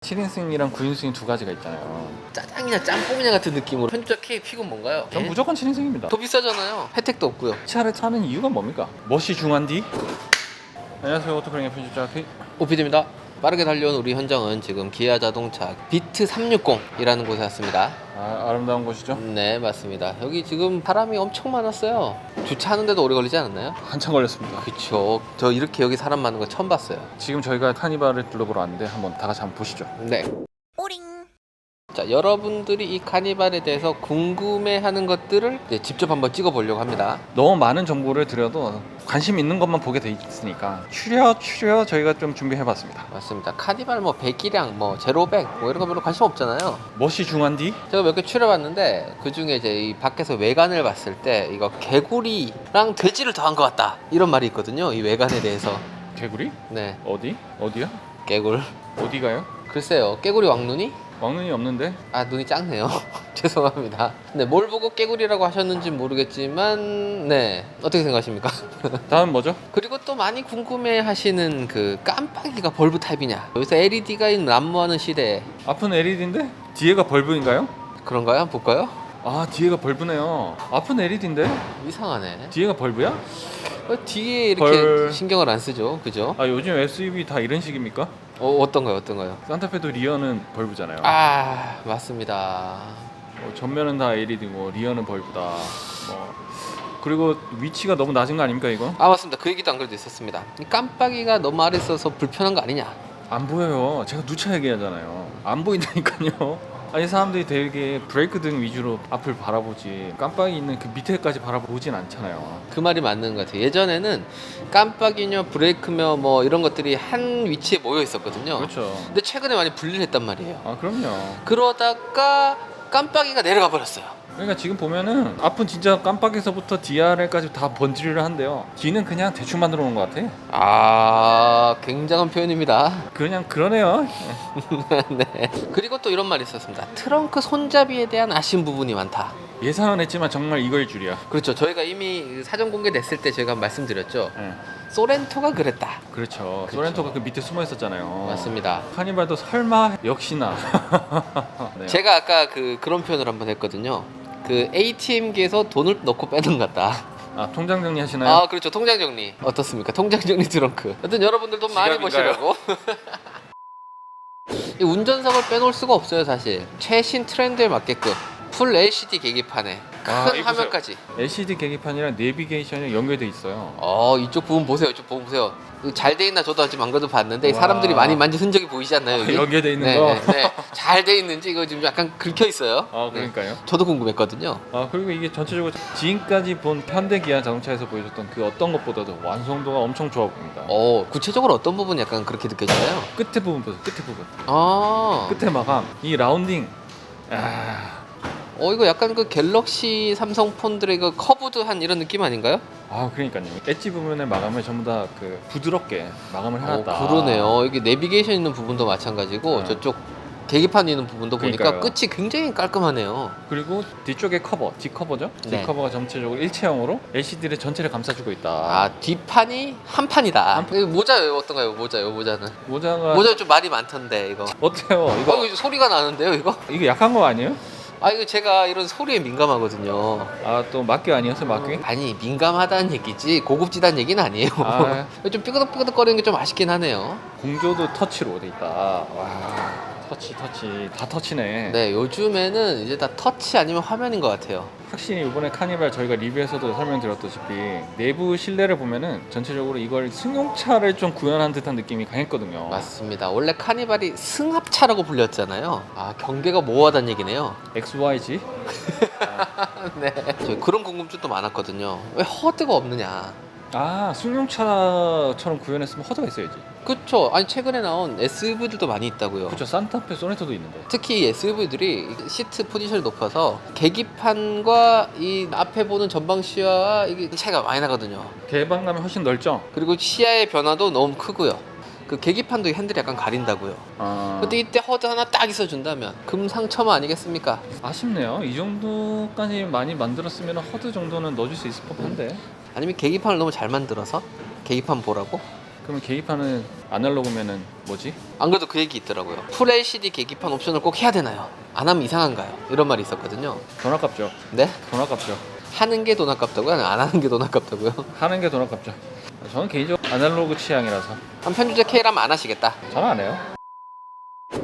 7인승이랑 9인승이 두 가지가 있잖아요. 짜장이냐 짬뽕이냐 같은 느낌으로 편집자 K 픽은 뭔가요? 전 예? 무조건 7인승입니다. 더 비싸잖아요. 혜택도 없고요. 이 차를 사는 이유가 뭡니까? 멋이 중한디? 안녕하세요 오토크랭의 편집자 K 오피디입니다. 빠르게 달려온 우리 현장은 지금 기아 자동차 비트 360이라는 곳에 왔습니다. 아, 아름다운 곳이죠? 네, 맞습니다. 여기 지금 사람이 엄청 많았어요. 주차하는데도 오래 걸리지 않았나요? 한참 걸렸습니다. 그쵸. 저 이렇게 여기 사람 많은 거 처음 봤어요. 지금 저희가 카니발을 둘러보러 왔는데 한번 다 같이 한번 보시죠. 네. 자, 여러분들이 이 카니발에 대해서 궁금해하는 것들을 직접 한번 찍어보려고 합니다. 너무 많은 정보를 드려도 관심 있는 것만 보게 돼 있으니까 추려 추려 저희가 좀 준비해봤습니다. 맞습니다. 카니발 뭐 배기량, 뭐 제로백 뭐 이런 거 별로 관심 없잖아요. 멋이 중한디? 제가 몇 개 추려봤는데 그 중에 이제 이 밖에서 외관을 봤을 때 이거 개구리랑 돼지를 더한 것 같다 이런 말이 있거든요. 이 외관에 대해서. 개구리? 네, 어디? 어디야? 개굴. 어디 가요? 글쎄요, 깨구리 왕눈이? 왕눈이 없는데? 아 눈이 작네요. 죄송합니다. 네, 뭘 보고 깨구리라고 하셨는지 모르겠지만 네 어떻게 생각하십니까? 다음 뭐죠? 그리고 또 많이 궁금해하시는 그 깜빡이가 벌브 타입이냐? 여기서 LED가 난무하는 시대에 앞은 LED인데? 뒤에가 벌브인가요? 그런가요? 한번 볼까요? 아 뒤에가 벌브네요. 앞은 LED인데? 이상하네. 뒤에가 벌브야? 어, 뒤에 이렇게 벌. 신경을 안 쓰죠, 그죠? 아 요즘 SUV 다 이런 식입니까? 어, 어떤가요, 어떤가요? 산타페도 리어는 벌브잖아요. 아 맞습니다. 뭐 전면은 다 LED고 리어는 벌브다. 뭐 그리고 위치가 너무 낮은 거 아닙니까 이거? 아 맞습니다. 그 얘기도 안 그래도 있었습니다. 이 깜빡이가 너무 아래 있어서 불편한 거 아니냐? 안 보여요. 제가 누차 얘기하잖아요. 안 보인다니까요. 아니 사람들이 되게 브레이크 등 위주로 앞을 바라보지 깜빡이 있는 그 밑에까지 바라보진 않잖아요. 그 말이 맞는 것 같아요. 예전에는 깜빡이며 브레이크며 뭐 이런 것들이 한 위치에 모여 있었거든요. 그렇죠. 근데 최근에 많이 분리를 했단 말이에요. 아 그럼요. 그러다가 깜빡이가 내려가 버렸어요. 그러니까 지금 보면은 앞은 진짜 깜빡에서부터 DRL까지 다 번지를 한대요. 뒤는 그냥 대충 만들어 놓은 것 같아. 아 굉장한 표현입니다. 그냥 그러네요. 네. 그리고 또 이런 말이 있었습니다. 트렁크 손잡이에 대한 아쉬운 부분이 많다. 예상은 했지만 정말 이거일 줄이야. 그렇죠. 저희가 이미 사전 공개됐을 때 제가 말씀드렸죠. 예. 소렌토가 그랬다. 그렇죠. 그쵸. 소렌토가 그 밑에 숨어 있었잖아요. 맞습니다. 카니발도 설마 역시나. 네. 제가 아까 그 그런 표현을 한번 했거든요. 그 ATM기에서 돈을 넣고 빼는 것 같다. 아 통장 정리 하시나요? 아 그렇죠. 통장 정리 어떻습니까? 통장 정리 트렁크. 여튼 여러분들 돈 많이 지갑인가요? 버시라고. 이 운전석을 빼놓을 수가 없어요 사실. 최신 트렌드에 맞게끔 풀 LCD 계기판에 큰 아, 이거 화면까지. LCD 계기판이랑 내비게이션이 연결돼 있어요. 어 이쪽 부분 보세요. 이쪽 부분 보세요. 잘 돼 있나 저도 지금 안 그래도 봤는데 와. 사람들이 많이 만진 흔적이 보이지 않나요? 여기? 연결돼 있는 네, 거. 네, 네. 잘 돼 있는지 이거 지금 약간 긁혀 있어요. 아 네. 그러니까요. 저도 궁금했거든요. 아 그리고 이게 전체적으로 지금까지 본 현대 기아 자동차에서 보여줬던 그 어떤 것보다도 완성도가 엄청 좋아 보입니다. 어 구체적으로 어떤 부분이 약간 그렇게 느껴지나요? 끝에 부분 보세요. 끝에 부분. 아, 끝에 마감. 이 라운딩. 아, 어 이거 약간 그 갤럭시 삼성 폰들의 그 커브드한 이런 느낌 아닌가요? 아 그러니까요. 엣지 부분의 마감을 전부 다 그 부드럽게 마감을 어, 해놨다. 그러네요. 이게 내비게이션 있는 부분도 마찬가지고 네. 저쪽 계기판 있는 부분도 보니까 그러니까요. 끝이 굉장히 깔끔하네요. 그리고 뒤쪽에 커버, 뒤 커버죠? 뒤 네. 커버가 전체적으로 일체형으로 LCD를 전체를 감싸주고 있다. 아 뒷판이 한 판이다. 한이 모자 어떤가요? 모자요 모자는. 모자가 모자 좀 말이 많던데 이거. 어때요? 어, 이거 이거 소리가 나는데요 이거? 이거 약한 거 아니에요? 아 이거 제가 이런 소리에 민감하거든요. 아 또 막귀 아니었어요, 막귀? 아니 민감하다는 얘기지 고급지다는 얘기는 아니에요. 아. 좀 삐그덕삐그덕거리는 게 좀 아쉽긴 하네요. 공조도 터치로 돼 있다. 와, 터치, 터치, 다 터치네. 네 요즘에는 이제 다 터치 아니면 화면인 것 같아요. 확실히 이번에 카니발 저희가 리뷰에서도 설명드렸다시피 내부 실내를 보면은 전체적으로 이걸 승용차를 좀 구현한 듯한 느낌이 강했거든요. 맞습니다. 원래 카니발이 승합차라고 불렸잖아요. 아 경계가 모호하다는 얘기네요. XYG? 네. 저 그런 궁금증도 많았거든요. 왜 허드가 없느냐? 아, 승용차처럼 구현했으면 허드가 있어야지. 그쵸? 아니 최근에 나온 SUV들도 많이 있다고요. 그쵸, 산타페 소네토도 있는데. 특히 SUV들이 시트 포지션이 높아서 계기판과 이 앞에 보는 전방 시야와 이게 차이가 많이 나거든요. 개방감이 훨씬 넓죠? 그리고 시야의 변화도 너무 크고요. 그 계기판도 핸들이 약간 가린다고요. 아, 근데 이때 허드 하나 딱 있어준다면 금상첨화 아니겠습니까? 아쉽네요. 이 정도까지 많이 만들었으면 허드 정도는 넣어줄 수 있을 법한데. 아니면 계기판을 너무 잘 만들어서 계기판 보라고? 그러면 계기판은 아날로그면은 뭐지? 안 그래도 그 얘기 있더라고요. 풀 LCD 계기판 옵션을 꼭 해야 되나요? 안 하면 이상한가요? 이런 말이 있었거든요. 돈 아깝죠. 네? 돈 아깝죠. 하는 게 돈 아깝다고요? 아니면 안 하는 게 돈 아깝다고요? 하는 게 돈 아깝죠. 저는 개인적으로 아날로그 취향이라서 한 편집자 K라면 안 하시겠다. 저는 안 해요.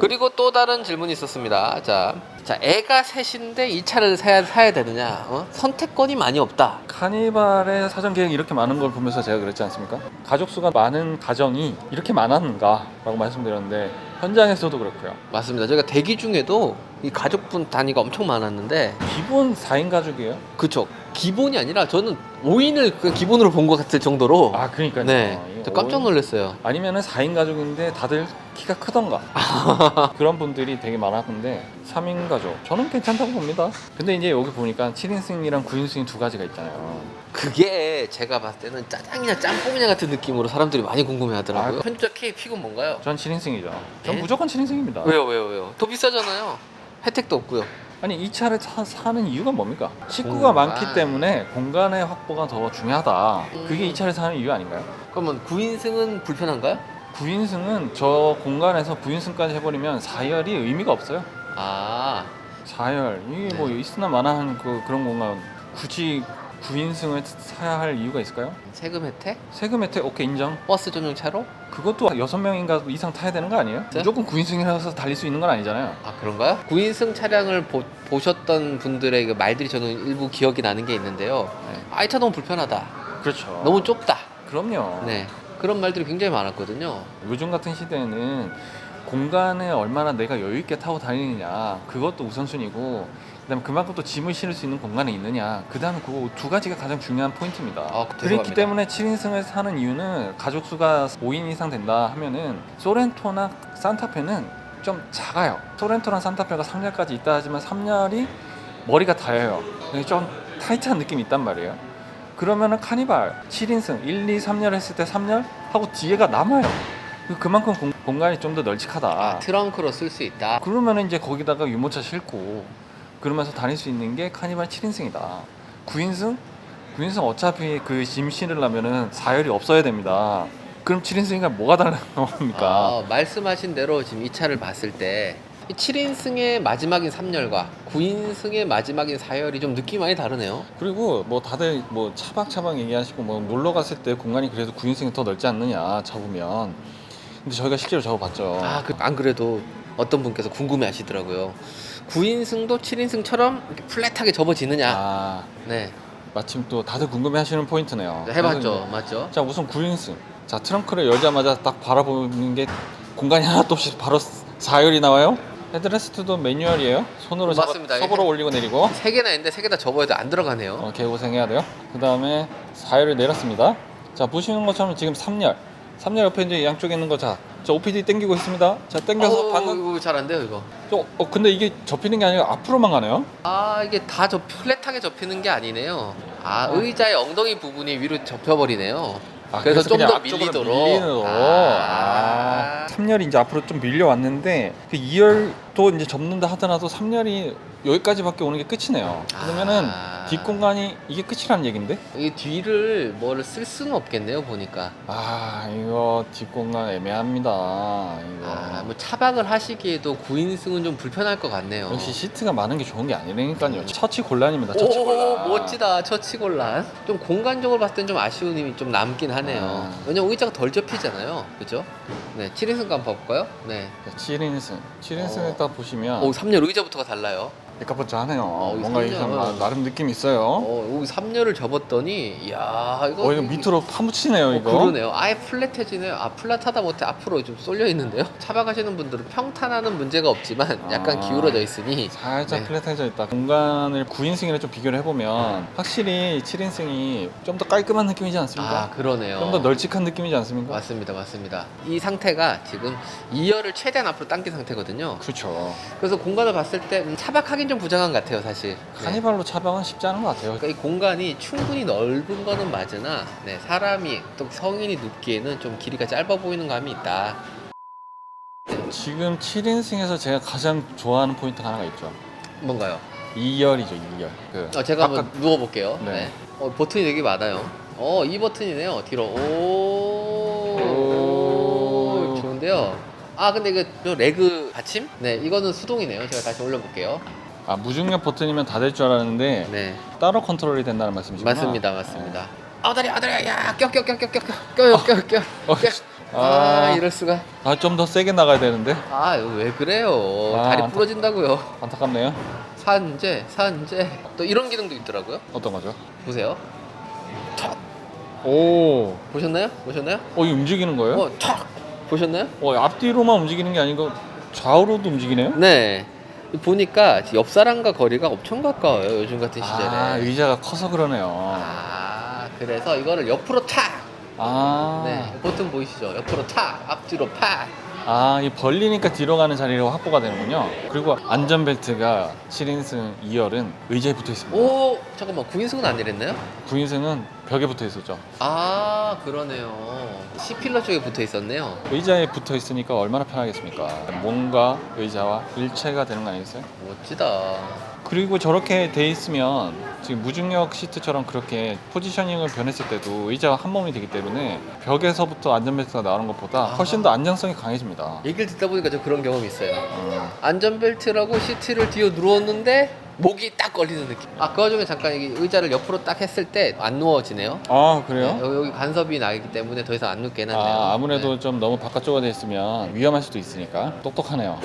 그리고 또 다른 질문이 있었습니다. 자, 자 애가 셋인데 이 차를 사야, 사야 되느냐? 어? 선택권이 많이 없다. 카니발의 사전 계획이 이렇게 많은 걸 보면서 제가 그랬지 않습니까? 가족 수가 많은 가정이 이렇게 많았는가라고 말씀드렸는데 현장에서도 그렇고요. 맞습니다. 저희가 대기 중에도 이 가족분 단위가 엄청 많았는데 기본 4인 가족이에요. 그쵸 기본이 아니라 저는 5인을 그 기본으로 본 것 같을 정도로 아 그러니까요. 네, 이거 저 깜짝 놀랐어요. 아니면은 4인 가족인데 다들 키가 크던가 그런 분들이 되게 많았는데 3인 가족 저는 괜찮다고 봅니다 근데 이제 여기 보니까 7인승이랑 9인승이 두 가지가 있잖아요 그게 제가 봤을 때는 짜장이냐 짬뽕이냐 같은 느낌으로 사람들이 많이 궁금해하더라고요. 아, 편집자 K 픽은 뭔가요? 전 7인승이죠 전 네? 무조건 7인승입니다 왜요, 왜요, 왜요? 더 비싸잖아요. 혜택도 없고요. 아니 이 차를 사, 사는 이유가 뭡니까? 식구가 공간. 많기 때문에 공간의 확보가 더 중요하다 그게 이 차를 사는 이유 아닌가요? 그러면 9인승은 불편한가요? 9인승은 저 공간에서 9인승까지 해버리면 4열이 의미가 없어요 아, 4열 이게 뭐 네. 있으나 마나한 그, 그런 공간 굳이 9인승을 사야 할 이유가 있을까요? 세금 혜택? 세금 혜택 오케이 인정. 버스 전용 차로? 그것도 6명인가 이상 타야 되는 거 아니에요? 네? 무조건 9인승이라서 달릴 수 있는 건 아니잖아요. 아 그런가요? 9인승 차량을 보, 보셨던 분들의 그 말들이 저는 일부 기억이 나는 게 있는데요. 네. 아, 이 차 너무 불편하다. 그렇죠. 너무 좁다. 그럼요. 네. 그런 말들이 굉장히 많았거든요. 요즘 같은 시대에는 공간에 얼마나 내가 여유 있게 타고 다니느냐 그것도 우선순위고 그다음에 그만큼 또 짐을 실을 수 있는 공간에 있느냐 그다음에 그두 가지가 가장 중요한 포인트입니다. 아, 그렇기 죄송합니다. 때문에 7인승을 사는 이유는 가족 수가 5인 이상 된다 하면은 소렌토나 산타페는 좀 작아요. 소렌토랑 산타페가 3열까지 있다 하지만 3열이 머리가 닿아요. 그게 좀 타이트한 느낌이 있단 말이에요. 그러면은 카니발 7인승 1, 2, 3열 했을 때 3열 하고 뒤에가 남아요. 그- 그만큼 공, 공간이 좀 더 널찍하다. 트렁크로 쓸 수 있다. 그러면은 이제 거기다가 유모차 싣고 그러면서 다닐 수 있는 게 카니발 7인승이다. 9인승? 9인승 어차피 그짐 실으려면은 4열이 없어야 됩니다. 그럼 7인승이가 뭐가 다른 겁니까? 아, 말씀하신 대로 지금 이 차를 봤을 때 7인승의 마지막인 3열과 9인승의 마지막인 4열이 좀 느낌이 많이 다르네요. 그리고 뭐 다들 뭐 차박차박 얘기하시고 뭐 놀러 갔을 때 공간이 그래도 9인승이 더 넓지 않느냐 접으면 근데 저희가 실제로 접어봤죠. 아, 그, 안 그래도 어떤 분께서 궁금해 하시더라고요. 9인승도 7인승처럼 이렇게 플랫하게 접어지느냐. 아, 네. 마침 또 다들 궁금해하시는 포인트네요. 그래서 해봤죠. 맞죠? 자 우선 9인승. 자 트렁크를 열자마자 딱 바라보는 게 공간이 하나도 없이 바로 4열이 나와요. 헤드레스트도 매뉴얼이에요. 손으로 잡아 맞습니다. 속으로 올리고 내리고 세 개나 있는데 세 개 다 접어야 돼. 안 들어가네요. 어, 개고생해야 돼요. 그 다음에 4열을 내렸습니다. 자 보시는 것처럼 지금 3열. 3열 옆에 이제 양쪽에 있는 거 자. 저 OPD 당기고 있습니다. 자 당겨서 방금 이거 잘안 돼요, 이거. 저, 어 근데 이게 접히는 게 아니라 앞으로만 가네요. 아, 이게 다 접, 플랫하게 접히는 게 아니네요. 아, 의자의 엉덩이 부분이 위로 접혀버리네요. 아, 그래서 좀 그냥 더 앞쪽으로 밀리도록. 밀리도록. 아. 아. 3열이 이제 앞으로 좀 밀려왔는데 그 2열 도 이제 접는다 하더라도 3열이 여기까지밖에 오는 게 끝이네요. 그러면은 아. 뒷공간이 이게 끝이라는 얘긴데? 이 뒤를 뭐를 쓸 수는 없겠네요, 보니까. 아 이거 뒷공간 애매합니다. 이거 아, 뭐 차박을 하시기에도 9인승은 좀 불편할 것 같네요. 역시 시트가 많은 게 좋은 게 아니라니까요. 처치 곤란입니다. 처치 오, 곤란. 멋지다. 처치곤란. 좀 공간적으로 봤을 땐 좀 아쉬운 힘이 좀 남긴 하네요. 아. 왜냐면 의자가 덜 접히잖아요. 그죠? 네, 7인승 한번 봐볼까요? 네. 7인승. 7인승을 어. 딱 보시면 오, 3열 의자부터가 달라요. 삐까뻔쩍하네요. 어, 이 뭔가 이게 삼열은- 좀 나름 느낌 있어요. 어, 여기 3열을 접었더니, 이야, 이거. 어 이거 밑으로 파묻히네요 어, 이거. 그러네요. 아예 플랫해지네요. 아, 플랫하다 못해 앞으로 좀 쏠려 있는데요. 차박하시는 분들은 평탄하는 문제가 없지만 약간 아. 기울어져 있으니. 살짝 네. 플랫해져 있다. 공간을 9인승이랑 좀 비교를 해보면 확실히 7인승이 좀 더 깔끔한 느낌이지 않습니까? 아, 그러네요. 좀 더 널찍한 느낌이지 않습니까? 맞습니다, 맞습니다. 이 상태가 지금 2열을 최대한 앞으로 당긴 상태거든요. 그렇죠. 그래서 공간을 봤을 때 음, 차박하긴 좀 부정한 것 같아요, 사실. 네. 카니발로 차박은 쉽지 않은 것 같아요. 그러니까 이 공간이 충분히 넓은 거는 맞으나 네, 사람이 또 성인이 눕기에는 좀 길이가 짧아 보이는 감이 있다. 지금 7인승에서 제가 가장 좋아하는 포인트가 하나가 있죠. 뭔가요? 2열이죠, 2열. 그 어, 제가 바깥- 한번 누워볼게요. 네. 네. 어, 버튼이 되게 많아요. 어, 이 버튼이네요. 뒤로. 오. 있는데요. 아 근데 이거 저 레그 받침? 네 이거는 수동이네요. 제가 다시 올려볼게요. 아 무중력 버튼이면 다 될 줄 알았는데 네 따로 컨트롤이 된다는 말씀이시구나. 맞습니다 맞습니다. 아 다리 아 다리 야 껴 껴 껴 껴 껴 껴요 껴껴 어, 아 아. 이럴 수가. 아 좀 더 세게 나가야 되는데 아 이거 왜 그래요? 아, 다리 안타- 부러진다고요. 안타깝네요. 산재 산재 또 이런 기능도 있더라고요. 어떤 거죠? 보세요. 탁 오, 보셨나요? 보셨나요? 어, 이 움직이는 거예요? 어, 탁 보셨나요? 어, 앞뒤로만 움직이는 게 아니고 좌우로도 움직이네요? 네. 보니까 옆 사람과 거리가 엄청 가까워요. 요즘 같은 시절에. 아, 의자가 커서 그러네요. 아, 그래서 이거를 옆으로 탁. 아, 네. 버튼 보이시죠? 옆으로 탁, 앞뒤로 팍. 아, 이 벌리니까 뒤로 가는 자리로 확보가 되는군요. 그리고 안전벨트가 7인승 2열은 의자에 붙어 있습니다. 오, 잠깐만. 9인승은 안 이랬나요? 9인승은 벽에 붙어 있었죠. 아, 그러네요. C필러 쪽에 붙어 있었네요. 의자에 붙어 있으니까 얼마나 편하겠습니까? 몸과 의자와 일체가 되는 거 아니겠어요? 멋지다. 그리고 저렇게 돼 있으면 지금 무중력 시트처럼 그렇게 포지셔닝을 변했을 때도 의자가 한 몸이 되기 때문에 벽에서부터 안전벨트가 나오는 것보다 훨씬 더 안정성이 강해집니다. 얘기를 듣다 보니까 저 그런 경험이 있어요. 음, 안전벨트라고 시트를 뒤로 누웠는데 목이 딱 걸리는 느낌. 아, 그 와중에 잠깐 이 의자를 옆으로 딱 했을 때 안 누워지네요. 아 그래요? 네, 여기, 여기 간섭이 나기 때문에 더 이상 안 눕게 해놨네요. 아, 아무래도 네. 좀 너무 바깥쪽으로 돼 있으면 위험할 수도 있으니까 똑똑하네요.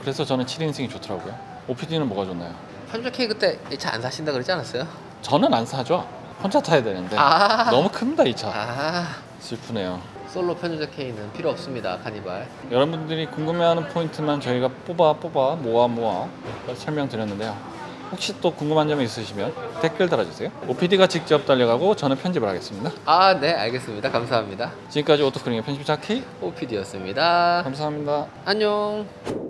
그래서 저는 7인승이 좋더라고요. OPD는 뭐가 좋나요? 편집 K 그때 이 차 안 사신다 그러지 않았어요? 저는 안 사죠. 혼자 타야 되는데 아, 네. 너무 큽니다 이 차. 아, 슬프네요. 솔로 편집자 K는 필요 없습니다. 카니발. 여러분들이 궁금해하는 포인트만 저희가 뽑아 뽑아 모아 모아 설명드렸는데요. 혹시 또 궁금한 점이 있으시면 댓글 달아주세요. OPD가 직접 달려가고 저는 편집을 하겠습니다. 아, 네, 알겠습니다. 감사합니다. 지금까지 오토크링의 편집자 K OPD였습니다. 감사합니다. 안녕.